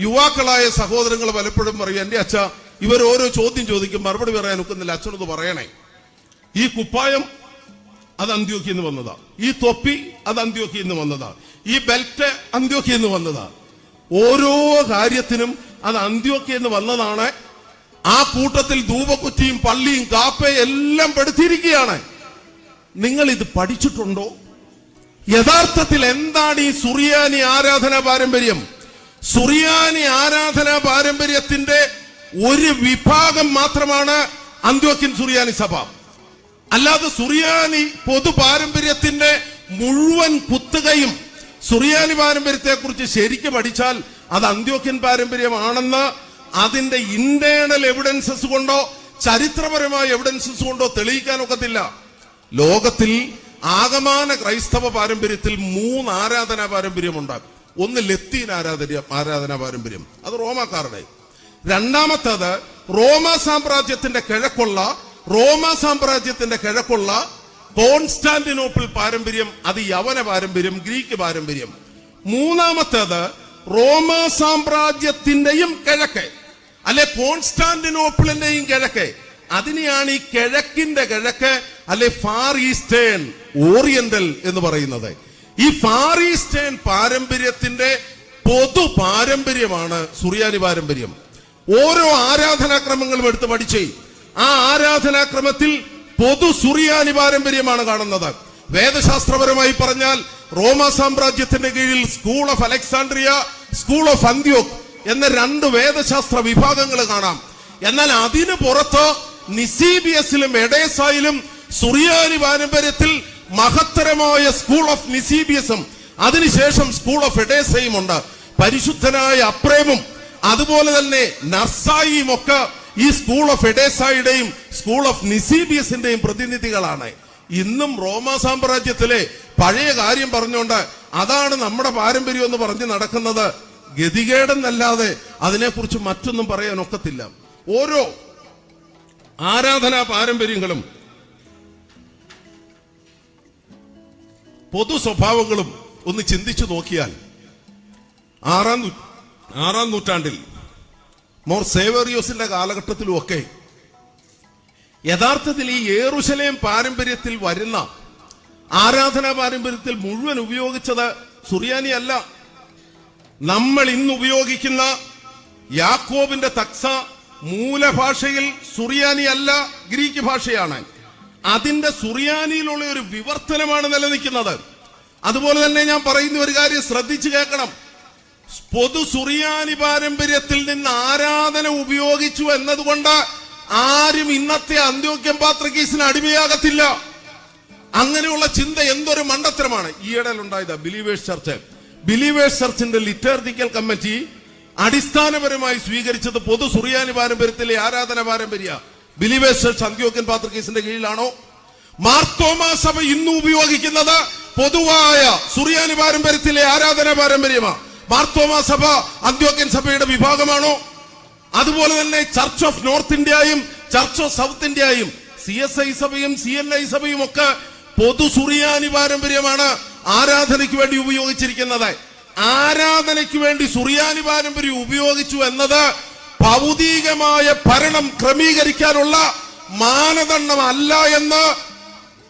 യുവാക്കളായ സഹോദരങ്ങൾ പലപ്പോഴും പറയും എന്റെ അച്ഛ ഇവർ ഓരോ ചോദ്യം ചോദിക്കും മറുപടി പറയാൻ ഒക്കുന്നില്ല. അച്ഛനത് പറയണേ. ഈ കുപ്പായം അത് അന്ത്യോക്കിൽ നിന്ന് വന്നതാ. ഈ തൊപ്പി അത് അന്ത്യോക്കിൽ നിന്ന് വന്നതാ. ഈ ബെൽറ്റ് അന്ത്യോക്കിൽ നിന്ന് വന്നതാ. ഓരോ കാര്യത്തിനും അത് അന്ത്യോക്കിൽ നിന്ന് വന്നതാണ്. ആ കൂട്ടത്തിൽ ധൂപക്കുറ്റിയും പള്ളിയും കാപ്പയും എല്ലാം പെടുത്തിയിരിക്കുകയാണ്. നിങ്ങൾ ഇത് പഠിച്ചിട്ടുണ്ടോ? യഥാർത്ഥത്തിൽ എന്താണ് ഈ സുറിയാനി ആരാധന പാരമ്പര്യം? സുറിയാനി ആരാധന പാരമ്പര്യത്തിന്റെ ഒരു വിഭാഗം മാത്രമാണ് അന്ത്യോക്യൻ സുറിയാനി സഭ. അല്ലാതെ സുറിയാനി പൊതു പാരമ്പര്യത്തിന്റെ മുഴുവൻ കുത്തുകയും സുറിയാനി പാരമ്പര്യത്തെ കുറിച്ച് ശരിക്കും പഠിച്ചാൽ അത് അന്ത്യോക്യൻ പാരമ്പര്യമാണെന്ന് അതിന്റെ ഇന്റേണൽ എവിഡൻസസ് കൊണ്ടോ ചരിത്രപരമായ എവിഡൻസസ് കൊണ്ടോ തെളിയിക്കാൻ ഒക്കത്തില്ല. ലോകത്തിൽ ആകമാന ക്രൈസ്തവ പാരമ്പര്യത്തിൽ മൂന്ന് ആരാധനാ പാരമ്പര്യമുണ്ട് ഒന്ന് ലത്തീൻ ആരാധന ആരാധനാ പാരമ്പര്യം. അത് റോമാക്കാരുടെ. രണ്ടാമത്തേത് റോമ സാമ്രാജ്യത്തിന്റെ കിഴക്കുള്ള റോമ സാമ്രാജ്യത്തിന്റെ കിഴക്കുള്ള കോൺസ്റ്റാന്റിനോപ്പിൾ പാരമ്പര്യം അത് യവന പാരമ്പര്യം ഗ്രീക്ക് പാരമ്പര്യം. മൂന്നാമത്തേത് റോമ സാമ്രാജ്യത്തിന്റെയും കിഴക്ക്. അല്ലെ കോൺസ്റ്റാന്റിനോപ്പിളിന്റെയും കിഴക്ക്. അതിനെയാണ് ഈ കിഴക്കിന്റെ കിഴക്ക് അല്ലെ ഫാർ ഈസ്റ്റേൺ ഓറിയന്റൽ എന്ന് പറയുന്നത്. ഈ ഫാർ ഈസ്റ്റേൺ പാരമ്പര്യത്തിന്റെ പൊതു പാരമ്പര്യമാണ് സുറിയാനി പാരമ്പര്യം. ഓരോ ആരാധനാക്രമങ്ങളും എടുത്ത് പഠിച്ചേ. ആ ആരാധനാക്രമത്തിൽ പൊതു സുറിയാനി പാരമ്പര്യമാണ് കാണുന്നത്. വേദശാസ്ത്രപരമായി പറഞ്ഞാൽ റോമ സാമ്രാജ്യത്തിന്റെ കീഴിൽ school of Alexandria school of Antioch എന്ന രണ്ട് വേദശാസ്ത്ര വിഭാഗങ്ങൾ കാണാം. എന്നാൽ അതിന് പുറത്ത് നിസീബിയസിലും എഡേസായിലും സുറിയാനി പാരമ്പര്യത്തിൽ മഹത്തരമായ സ്കൂൾ ഓഫ് നിസീബിയസും അതിനുശേഷം സ്കൂൾ ഓഫ് എഡേസയും ഉണ്ട്. പരിശുദ്ധനായ അപ്രേമും അതുപോലെ തന്നെ നർസായിയും ഒക്കെ ഈ സ്കൂൾ ഓഫ് എഡേസായുടെയും സ്കൂൾ ഓഫ് നിസീബിയസിന്റെയും പ്രതിനിധികളാണ്. ഇന്നും റോമ സാമ്രാജ്യത്തിലെ പഴയ കാര്യം പറഞ്ഞുകൊണ്ട് അതാണ് നമ്മുടെ പാരമ്പര്യം എന്ന് പറഞ്ഞ് നടക്കുന്നത്. ഗതികേടെന്നല്ലാതെ അതിനെക്കുറിച്ച് മറ്റൊന്നും പറയാൻ ഒക്കത്തില്ല ഓരോ ആരാധനാ പാരമ്പര്യങ്ങളും പൊതു സ്വഭാവങ്ങളും ഒന്ന് ചിന്തിച്ചു നോക്കിയാൽ ആറാം ആറാം നൂറ്റാണ്ടിൽ മോർ സേവേറിയോസിന്റെ കാലഘട്ടത്തിലും ഒക്കെ യഥാർത്ഥത്തിൽ ഈ ഏറുശലേം പാരമ്പര്യത്തിൽ വരുന്ന ആരാധനാ പാരമ്പര്യത്തിൽ മുഴുവൻ ഉപയോഗിച്ചത് സുറിയാനി അല്ല നമ്മൾ ഇന്ന് ഉപയോഗിക്കുന്ന യാക്കോബിന്റെ തക്സ മൂലഭാഷയിൽ സുറിയാനി അല്ല ഗ്രീക്ക് ഭാഷയാണ്. അതിന്റെ സുറിയാനിയിലുള്ള ഒരു വിവർത്തനമാണ് നിലനിൽക്കുന്നത്. അതുപോലെ തന്നെ ഞാൻ പറയുന്ന ഒരു കാര്യം ശ്രദ്ധിച്ചു കേൾക്കണം. പൊതു സുറിയാനി പാരമ്പര്യത്തിൽ നിന്ന് ആരാധന ഉപയോഗിച്ചു എന്നതുകൊണ്ട് ആരും ഇന്നത്തെ അന്ത്യോക്യം പാത്രക്കീസിന് അടിമയാകത്തില്ല. അങ്ങനെയുള്ള ചിന്ത എന്തൊരു മണ്ടത്തരമാണ്. ഈയിടയിൽ ഉണ്ടായത് ബിലീവേഴ്സ് ചർച്ച്. ബിലീവേഴ്സ് ചർച്ചിന്റെ ലിറ്റർജിക്കൽ കമ്മിറ്റി അടിസ്ഥാനപരമായി സ്വീകരിച്ചത് പൊതു സുറിയാനി പാരമ്പര്യത്തിലെ ആരാധന പാരമ്പര്യ. ബിലീവേഴ്സ് അന്ത്യോക്യൻ പാത്രക്കേസിന്റെ കീഴിലാണോ? മാർത്തോമാ സഭ ഇന്ന് ഉപയോഗിക്കുന്നത് പൊതുവായ സുറിയാനി പാരമ്പര്യത്തിലെ ആരാധന പാരമ്പര്യമാണ് മാർത്തോമാ സഭ അന്ത്യോക്യൻ സഭയുടെ വിഭാഗമാണോ? അതുപോലെ തന്നെ ചർച്ച് ഓഫ് നോർത്ത് ഇന്ത്യയും ചർച്ച് ഓഫ് സൗത്ത് ഇന്ത്യയും സി എസ് ഐ സഭയും സി എൻ ഐ സഭയും ഒക്കെ പൊതു സുറിയാനി പാരമ്പര്യമാണ് ആരാധനയ്ക്ക് വേണ്ടി ഉപയോഗിച്ചിരിക്കുന്നത്. ആരാധനയ്ക്ക് വേണ്ടി സുറിയാനി പാരമ്പര്യം ഉപയോഗിച്ചു എന്നത് ഭൗതികമായ ഭരണം ക്രമീകരിക്കാനുള്ള മാനദണ്ഡമല്ല എന്ന്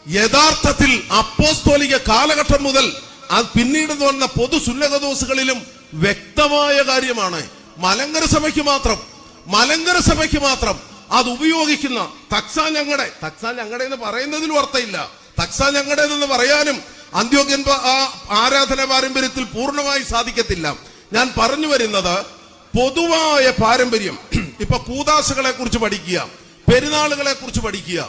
യഥാർത്ഥത്തിൽ അപ്പോസ്തോലിക കാലഘട്ടം മുതൽ അത് പിന്നീട് വന്ന പൊതു സുന്നകദോസുകളിലും വ്യക്തമായ കാര്യമാണ്. മലങ്കര സഭയ്ക്ക് മാത്രം മലങ്കര സഭയ്ക്ക് മാത്രം അത് ഉപയോഗിക്കുന്ന തക്സാ ഞങ്ങളുടെ തക്സാ ഞങ്ങളുടെ എന്ന് പറയുന്നതിലും അർത്ഥമില്ല. തക്സാ ഞങ്ങളുടെ എന്ന് പറയാനും അന്ത്യോഗ്യൻ ആരാധന പാരമ്പര്യത്തിൽ പൂർണമായി സാധിക്കത്തില്ല. ഞാൻ പറഞ്ഞു വരുന്നത് പൊതുവായ പാരമ്പര്യം. ഇപ്പൊ കൂതാശകളെ കുറിച്ച് പഠിക്കുക പെരുന്നാളുകളെ കുറിച്ച് പഠിക്കുക.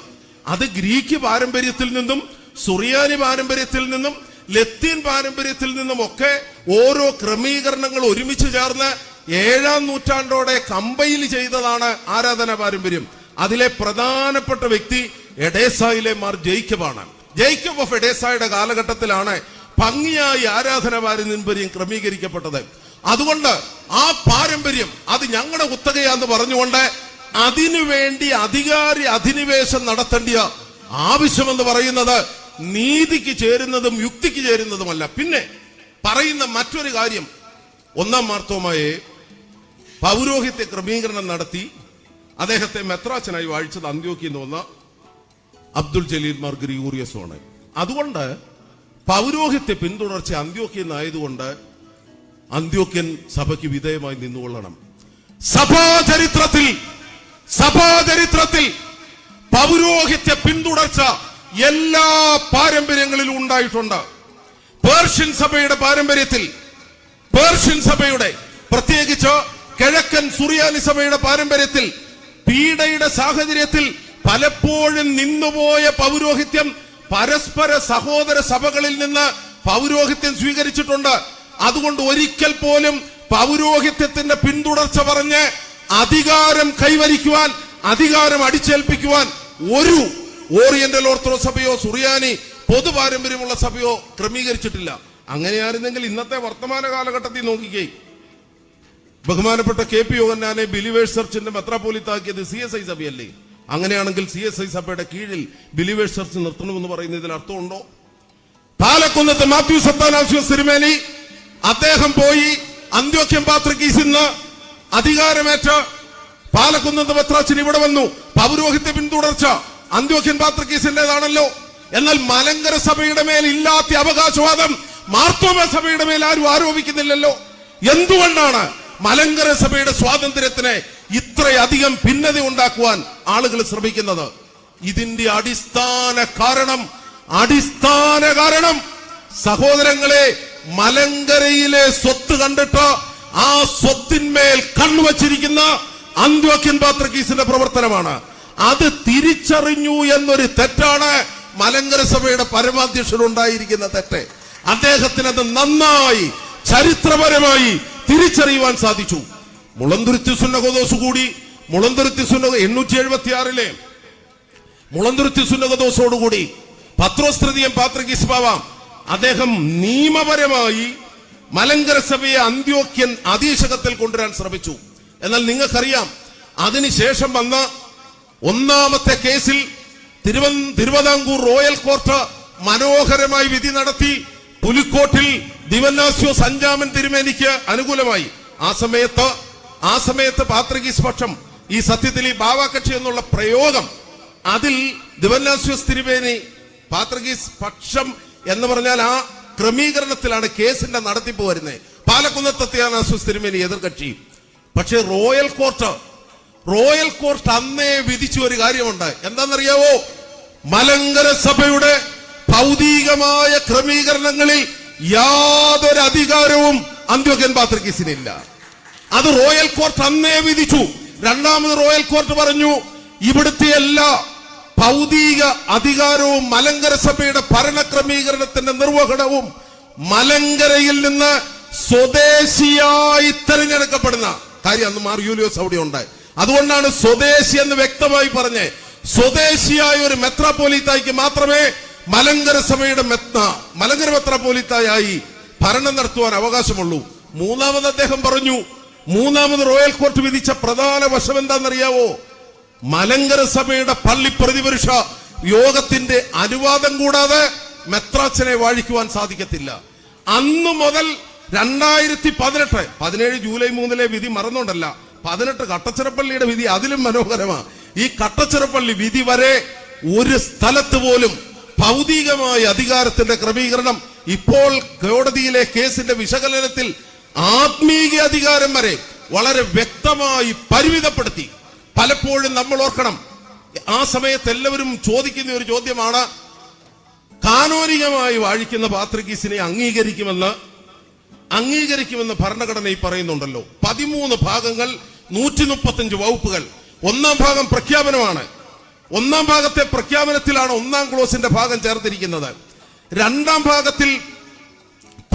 അത് ഗ്രീക്ക് പാരമ്പര്യത്തിൽ നിന്നും സുറിയാനി പാരമ്പര്യത്തിൽ നിന്നും ലത്തീൻ പാരമ്പര്യത്തിൽ നിന്നും ഒക്കെ ഓരോ ക്രമീകരണങ്ങൾ ഒരുമിച്ച് ചേർന്ന് ഏഴാം നൂറ്റാണ്ടോടെ കമ്പയിൽ ചെയ്തതാണ് ആരാധന പാരമ്പര്യം. അതിലെ പ്രധാനപ്പെട്ട വ്യക്തി എഡേസായിലെ മാർ ജെയ്ക്കബാണ് ജെയ്ക്കബ് ഓഫ് എഡേസായുടെ കാലഘട്ടത്തിലാണ് ഭംഗിയായി ആരാധന പാരമ്പര്യം ക്രമീകരിക്കപ്പെട്ടത്. അതുകൊണ്ട് ആ പാരമ്പര്യം അത് ഞങ്ങളുടെ കുത്തകയാന്ന് പറഞ്ഞുകൊണ്ട് അതിനുവേണ്ടി അധികാരി അധിനിവേശം നടത്തേണ്ടിയ ആവശ്യമെന്ന് പറയുന്നത് നീതിക്ക് ചേരുന്നതും യുക്തിക്ക് ചേരുന്നതുമല്ല. പിന്നെ പറയുന്ന മറ്റൊരു കാര്യം. ഒന്നാം മാർത്തോമായെ പൗരോഹിത്യ ക്രമീകരണം നടത്തി അദ്ദേഹത്തെ മെത്രാച്ചനായി വാഴിച്ചത് അന്ത്യോക്കി എന്ന് വന്ന അബ്ദുൽ ജലീൽ മാർ ഗ്രിഗോറിയസുമാണ് അതുകൊണ്ട് പൗരോഹിത്യ പിന്തുടർച്ച അന്ത്യോക്യൻ ആയതുകൊണ്ട് അന്ത്യോക്യൻ സഭയ്ക്ക് വിധേയമായി നിന്നുകൊള്ളണം. സഭാചരിത്രത്തിൽ സഭാചരിത്രത്തിൽ പൗരോഹിത്യ പിന്തുടർച്ച എല്ലാ പാരമ്പര്യങ്ങളിലും ഉണ്ടായിട്ടുണ്ട്. പേർഷ്യൻ സഭയുടെ പാരമ്പര്യത്തിൽ പേർഷ്യൻ സഭയുടെ പ്രത്യേകിച്ച് കിഴക്കൻ സുറിയാനി സഭയുടെ പാരമ്പര്യത്തിൽ പീഡയുടെ സാഹചര്യത്തിൽ പലപ്പോഴും നിന്നുപോയ പൗരോഹിത്യം പരസ്പര സഹോദര സഭകളിൽ നിന്ന് പൗരോഹിത്യം സ്വീകരിച്ചിട്ടുണ്ട്. അതുകൊണ്ട് ഒരിക്കൽ പോലും പൗരോഹിത്യത്തിന്റെ പിന്തുടർച്ച പറഞ്ഞ് അധികാരം കൈവരിക്കുവാൻ അധികാരം അടിച്ചേൽപ്പിക്കുവാൻ ഒരു ഓറിയന്റൽ ഓർത്തഡോക്സ് സഭയോ സുറിയാനി പൊതു പാരമ്പര്യമുള്ള സഭയോ ക്രമീകരിച്ചിട്ടില്ല. അങ്ങനെയായിരുന്നെങ്കിൽ ഇന്നത്തെ വർത്തമാന കാലഘട്ടത്തിൽ നോക്കിക്കേ. ബഹുമാനപ്പെട്ട കെ പി യോഗന്നാനെ ബിലിവേഴ്സ് ചർച്ചിന്റെ മെത്രാപോലിത്താക്കിയത് സി എസ് ഐ സഭയല്ലേ? അങ്ങനെയാണെങ്കിൽ സി എസ് ഐ സഭയുടെ കീഴിൽ ബിലീവേഴ്സ് ചർച്ച് നിർത്തണമെന്ന് പറയുന്നതിൽ അർത്ഥമുണ്ടോ? പാലക്കുന്നത്ത് മാത്യു സത്താനാശ്വ സിരിമേനി അദ്ദേഹം പോയി അന്ത്യോക്യം പാത്രക്കീസിൽ നിന്ന് അധികാരമേറ്റ പാലക്കുന്നത്ത് പത്രാച്ചൻ ഇവിടെ വന്നു. പൗരോഹിത്യ പിന്തുടർച്ച അന്ത്യോക്യൻ പാത്രക്കീസിന്റേതാണല്ലോ. എന്നാൽ മലങ്കര സഭയുടെ മേൽ ഇല്ലാത്ത അവകാശവാദം മാർത്തോമ സഭയുടെ മേൽ ആരും ആരോപിക്കുന്നില്ലല്ലോ. എന്തുകൊണ്ടാണ് മലങ്കര സഭയുടെ സ്വാതന്ത്ര്യത്തിന് ഇത്രയധികം ഭിന്നത ഉണ്ടാക്കുവാൻ ആളുകൾ ശ്രമിക്കുന്നത്. ഇതിന്റെ അടിസ്ഥാന കാരണം അടിസ്ഥാന കാരണം സഹോദരങ്ങളെ മലങ്കരയിലെ സ്വത്ത് കണ്ടിട്ട് ആ സ്വത്തിന്മേൽ കണ്ണുവച്ചിരിക്കുന്ന അന്ത്യോക്യൻ പാത്രക്കീസിന്റെ പ്രവർത്തനമാണ്. അത് തിരിച്ചറിഞ്ഞു എന്നൊരു തെറ്റാണ് മലങ്കര സഭയുടെ പരമാധ്യക്ഷൻ ഉണ്ടായിരിക്കുന്ന തെറ്റ്. അദ്ദേഹത്തിന് അത് നന്നായി ചരിത്രപരമായി തിരിച്ചറിയുവാൻ സാധിച്ചു. മുളന്തുരുത്തി സുന്നകദോസ് കൂടി മുളന്തുരുത്തി സുന്നക എണ്ണൂറ്റി എഴുപത്തി ആറിലെ മുളന്തുരുത്തി സുന്നകദോസോടുകൂടി പത്രോസ്തൃതിയും പാത്രകിസ്മാവാം അദ്ദേഹം നിയമപരമായി മലങ്കര സഭയെ അന്ത്യോക്യൻ അധീശകത്തിൽ കൊണ്ടുവരാൻ ശ്രമിച്ചു. എന്നാൽ നിങ്ങൾക്കറിയാം അതിനുശേഷം വന്ന ഒന്നാമത്തെ കേസിൽ തിരുവ തിരുവിതാംകൂർ റോയൽ കോർട്ട് മനോഹരമായി വിധി നടത്തി പുലിക്കോട്ടിൽ ദിവനാസ്യോ അഞ്ചാമൻ തിരുമേനിക്ക് അനുകൂലമായി. ആ സമയത്ത് ആ സമയത്ത് പാത്രികീസ് പക്ഷം ഈ സത്യത്തിൽ ഈ ബാവാകക്ഷി എന്നുള്ള പ്രയോഗം അതിൽ ദിവന്നാസ്യോസ് തിരുവേനി പാത്രകീസ് പക്ഷം എന്ന് പറഞ്ഞാൽ ആ ക്രമീകരണത്തിലാണ് കേസിന്റെ നടത്തിപ്പ് വരുന്നത് പാലക്കുന്നത്ത് ത്യാനാസ്യോസ് തിരുമേനി എതിർകക്ഷി. പക്ഷേ റോയൽ കോർട്ട് റോയൽ കോർട്ട് അന്നേ വിധിച്ച ഒരു കാര്യമുണ്ട്. എന്താണെന്നറിയാവോ? മലങ്കര സഭയുടെ ഭൗതികമായ ക്രമീകരണങ്ങളിൽ യാതൊരു അധികാരവും അന്ത്യോക്യൻ പാത്രക്കീസിനില്ല അത് റോയൽ കോർട്ട് അന്നേ വിധിച്ചു. രണ്ടാമത് റോയൽ കോർട്ട് പറഞ്ഞു ഇവിടുത്തെ എല്ലാ ഭൗതിക അധികാരവും മലങ്കര സഭയുടെ ഭരണക്രമീകരണത്തിന്റെ നിർവഹണവും മലങ്കരയിൽ നിന്ന് സ്വദേശിയായി തെരഞ്ഞെടുക്കപ്പെടുന്ന കാര്യം അന്ന് മാർ യൂലിയോസ് അവിടെ ഉണ്ടായി അതുകൊണ്ടാണ് സ്വദേശി എന്ന് വ്യക്തമായി പറഞ്ഞ് സ്വദേശിയായ ഒരു മെത്രാപോലീത്തായിക്ക് മാത്രമേ മലങ്കര സഭയുടെ മെത്ത മലങ്കര മെത്രാപോലീത്തായി ഭരണം നടത്തുവാൻ അവകാശമുള്ളൂ. മൂന്നാമത് അദ്ദേഹം പറഞ്ഞു മൂന്നാമത് റോയൽ കോർട്ട് വിധിച്ച പ്രധാന വശം എന്താണെന്നറിയാവോ? മലങ്കര സഭയുടെ പള്ളി പ്രതിപുരുഷ യോഗത്തിന്റെ അനുവാദം കൂടാതെ മെത്രാച്ചനെ വാഴിക്കുവാൻ സാധിക്കത്തില്ല. അന്ന് മുതൽ രണ്ടായിരത്തി പതിനെട്ട് പതിനേഴ് ജൂലൈ മൂന്നിലെ വിധി മറന്നുകൊണ്ടല്ല പതിനെട്ട് കട്ടച്ചിറപ്പള്ളിയുടെ വിധി അതിലും മനോഹരമാണ് ഈ കട്ടച്ചിറപ്പള്ളി വിധി വരെ ഒരു സ്ഥലത്ത് പോലും ഭൗതികമായ അധികാരത്തിന്റെ ക്രമീകരണം ഇപ്പോൾ കോടതിയിലെ കേസിന്റെ വിശകലനത്തിൽ ആത്മീക അധികാരം വരെ വളരെ വ്യക്തമായി പരിമിതപ്പെടുത്തി. പലപ്പോഴും നമ്മൾ ഓർക്കണം ആ സമയത്ത് എല്ലാവരും ചോദിക്കുന്ന ഒരു ചോദ്യമാണ് കാനോനികമായി വാഴിക്കുന്ന പാത്രികീസിനെ അംഗീകരിക്കുമെന്ന് അംഗീകരിക്കുമെന്ന് ഭരണഘടനയിൽ പറയുന്നുണ്ടല്ലോ. പതിമൂന്ന് ഭാഗങ്ങൾ നൂറ്റി മുപ്പത്തഞ്ച് വകുപ്പുകൾ. ഒന്നാം ഭാഗം പ്രഖ്യാപനമാണ്. ഒന്നാം ഭാഗത്തെ പ്രഖ്യാപനത്തിലാണ് ഒന്നാം ക്ലോസിന്റെ ഭാഗം ചേർത്തിരിക്കുന്നത്. രണ്ടാം ഭാഗത്തിൽ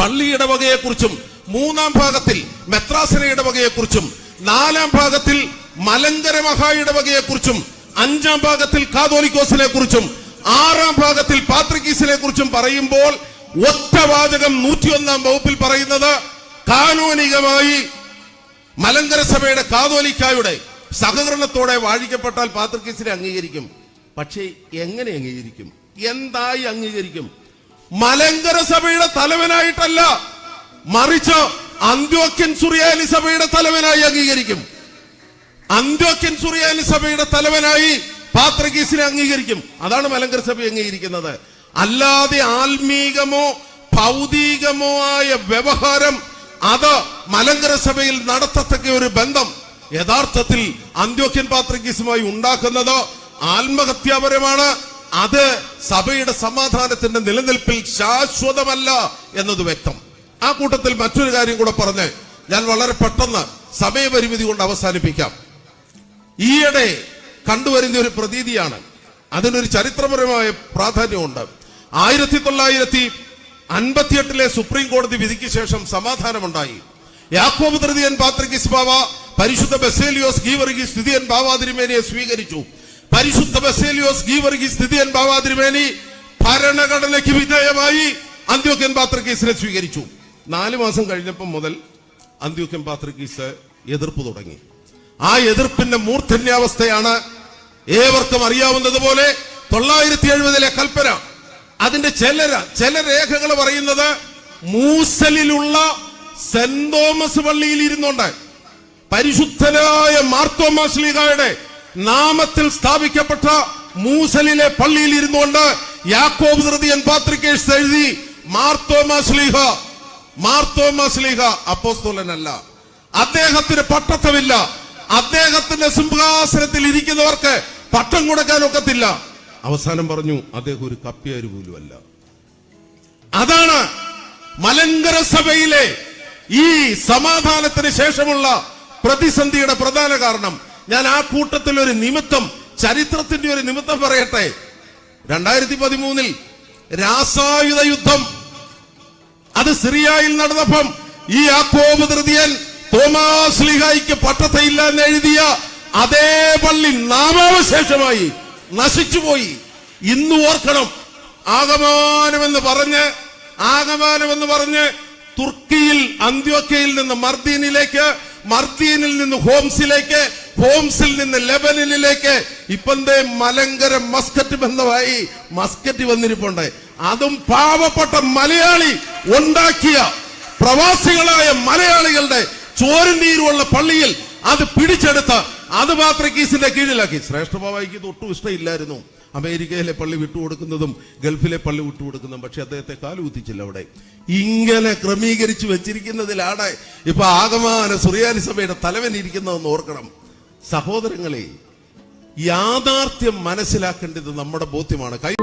പള്ളി ഇടവകയെക്കുറിച്ചും മൂന്നാം ഭാഗത്തിൽ മെത്രാസന ഇടവകയെക്കുറിച്ചും നാലാം ഭാഗത്തിൽ മലങ്കര മഹാ ഇടവകയെക്കുറിച്ചും അഞ്ചാം ഭാഗത്തിൽ കാതോലിക്കോസിനെ കുറിച്ചും ആറാം ഭാഗത്തിൽ പാത്രിക്കീസിനെ കുറിച്ചും പറയുമ്പോൾ ഒറ്റ വാചകം നൂറ്റിയൊന്നാം വകുപ്പിൽ പറയുന്നത് കാനോനികമായി മലങ്കര സഭയുടെ കാതോലിക്കായുടെ സഹകരണത്തോടെ വാഴിക്കപ്പെട്ടാൽ പാത്രിക്കീസിനെ അംഗീകരിക്കും. പക്ഷേ എങ്ങനെ അംഗീകരിക്കും? എന്തായി അംഗീകരിക്കും? മലങ്കര സഭയുടെ തലവനായിട്ടല്ല. മറിച്ച് അന്ത്യോക്യൻ സുറിയാനി സഭയുടെ തലവനായി അംഗീകരിക്കും. അന്ത്യോക്യൻ സുറിയാനി സഭയുടെ തലവനായി പാത്രകീസിനെ അംഗീകരിക്കും. അതാണ് മലങ്കര സഭ അംഗീകരിക്കുന്നത്. അല്ലാതെ ആത്മീകമോ ഭൗതികമോ ആയ വ്യവഹാരം അത് മലങ്കര സഭയിൽ നടത്തത്തക്ക ഒരു ബന്ധം യഥാർത്ഥത്തിൽ അന്ത്യോക്യൻ പാത്രകീസുമായി ഉണ്ടാക്കുന്നത് ആത്മഹത്യാപരമാണ്. അത് സഭയുടെ സമാധാനത്തിന്റെ നിലനിൽപ്പിൽ ശാശ്വതമല്ല എന്നത് വ്യക്തം. ആ കൂട്ടത്തിൽ മറ്റൊരു കാര്യം കൂടെ പറഞ്ഞ് ഞാൻ വളരെ പെട്ടെന്ന് സമയപരിമിതി കൊണ്ട് അവസാനിപ്പിക്കാം. ഈയിടെ കണ്ടുവരുന്ന ഒരു പ്രതീതിയാണ്. അതിനൊരു ചരിത്രപരമായ പ്രാധാന്യമുണ്ട്. ആയിരത്തി തൊള്ളായിരത്തി അൻപത്തിയെട്ടിലെ സുപ്രീം കോടതി വിധിക്ക് ശേഷം സമാധാനമുണ്ടായി. യാക്കോബ് തൃതീയൻ പാത്രികിസ് ബാവ പരിശുദ്ധ ബസേലിയോസ് ഗീവർഗി സ്ഥിതിയൻ ബാവാതിരിമേനിയെ സ്വീകരിച്ചു. പരിശുദ്ധ ബസേലിയോസ് ഗീവർഗി സ്ഥിതിയൻ ബാവാതിരിമേനി ഭരണഘടനയ്ക്ക് വിധേയമായി അന്ത്യോക്യൻ പാത്രക്കീസിനെ സ്വീകരിച്ചു. നാല് മാസം കഴിഞ്ഞപ്പം മുതൽ അന്ത്യോക്യൻ പാത്രിക്കീസ് എതിർപ്പ് തുടങ്ങി. ആ എതിർപ്പിന്റെ മൂർധന്യാവസ്ഥയാണ് ഏവർക്കും അറിയാവുന്നതുപോലെ തൊള്ളായിരത്തി എഴുപതിലെ കൽപ്പന. അതിന്റെ ചില ചില രേഖകൾ പറയുന്നത് മൂസലിലുള്ള സെന്റ് തോമസ് പള്ളിയിൽ ഇരുന്നുണ്ട്. പരിശുദ്ധനായ മാർത്തോമാശ്ലീഗായുടെ നാമത്തിൽ സ്ഥാപിക്കപ്പെട്ട മൂസലിലെ പള്ളിയിൽ ഇരുന്നുകൊണ്ട് യാക്കോബ് തൃതീയൻ പാത്രികേഷ് എഴുതി മാർത്തോമാശ്ലീഹ അപ്പോസ്തോലനല്ല. അദ്ദേഹത്തിന് പട്ടത്തമില്ല. അദ്ദേഹത്തിന്റെ സിംഹാസനത്തിൽ ഇരിക്കുന്നവർക്ക് പട്ടം കൊടുക്കാൻ ഒക്കത്തില്ല അവസാനം പറഞ്ഞു അദ്ദേഹം ഒരു കപ്പ്യാര് പോലുമല്ല അതാണ് മലങ്കര സഭയിലെ ഈ സമാധാനത്തിന് ശേഷമുള്ള പ്രതിസന്ധിയുടെ പ്രധാന കാരണം. ഞാൻ ആ കൂട്ടത്തിൽ ഒരു നിമിത്തം ചരിത്രത്തിന്റെ ഒരു നിമിത്തം പറയട്ടെ. രണ്ടായിരത്തി പതിമൂന്നിൽ രാസായുധ യുദ്ധം അത് സിറിയയിൽ നടന്നപ്പം ഈ യാക്കോബ് തൃതീയൻ തോമാസ് ലിഹായിക്ക് പട്ടത്തയില്ല എന്ന് എഴുതിയ അതേ പള്ളി നാമാവശേഷമായി നശിച്ചുപോയി. ഇന്ന് ഓർക്കണം. ആഗമാനമെന്ന് പറഞ്ഞ് ആഗമാനമെന്ന് പറഞ്ഞ് തുർക്കിയിൽ അന്ത്യോക്കയിൽ നിന്ന് മർദീനിലേക്ക് മർദീനിൽ നിന്ന് ഹോംസിലേക്ക് ഹോംസിൽ നിന്ന് ലെബനിലേക്ക് ഇപ്പന്തേ മലങ്കര മസ്കറ്റ് ബന്ധമായി മസ്കറ്റ് വന്നിരിപ്പുണ്ട്. അതും പാവപ്പെട്ട മലയാളി ഉണ്ടാക്കിയ പ്രവാസികളായ മലയാളികളുടെ ചോരനീരുള്ള പള്ളിയിൽ അത് പിടിച്ചെടുത്ത അത് പാത്രക്കീസിന്റെ കീഴിലാക്കി. ശ്രേഷ്ഠഭാവായിക്ക് ഇത് ഒട്ടും ഇഷ്ടമില്ലായിരുന്നു. അമേരിക്കയിലെ പള്ളി വിട്ടുകൊടുക്കുന്നതും ഗൾഫിലെ പള്ളി വിട്ടുകൊടുക്കുന്നതും പക്ഷെ അദ്ദേഹത്തെ കാലുകുത്തിച്ചില്ല അവിടെ. ഇങ്ങനെ ക്രമീകരിച്ചു വെച്ചിരിക്കുന്നതിലാണ് ഇപ്പൊ ആഗമാന സുറിയാനി സഭയുടെ തലവൻ ഇരിക്കുന്നതെന്ന് ഓർക്കണം. സഹോദരങ്ങളെ യാഥാർത്ഥ്യം മനസ്സിലാക്കേണ്ടത് നമ്മുടെ ബോധ്യമാണ്. കൈ